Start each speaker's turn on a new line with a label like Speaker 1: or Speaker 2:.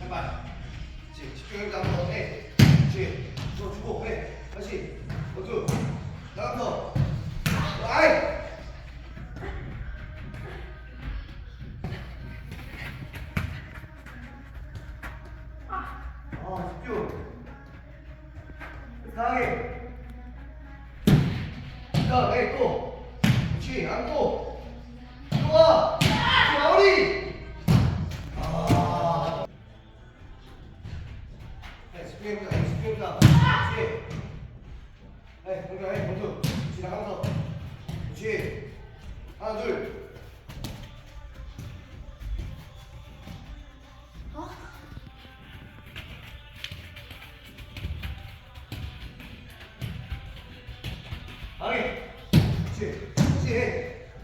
Speaker 1: 해봐. 그렇지. 집중해서 한번 해. 그렇지. 줘 주고 해. 다시. 원투. 나가서. 아이. 아, 집중. 강하게. 자, 네, 또. 그렇지, 안고. 네, 집중해보자. 그렇지. 네, 동경해, 모두. 지나가면서. 그렇지. 하나, 둘. 강해. 그렇지. 그렇지.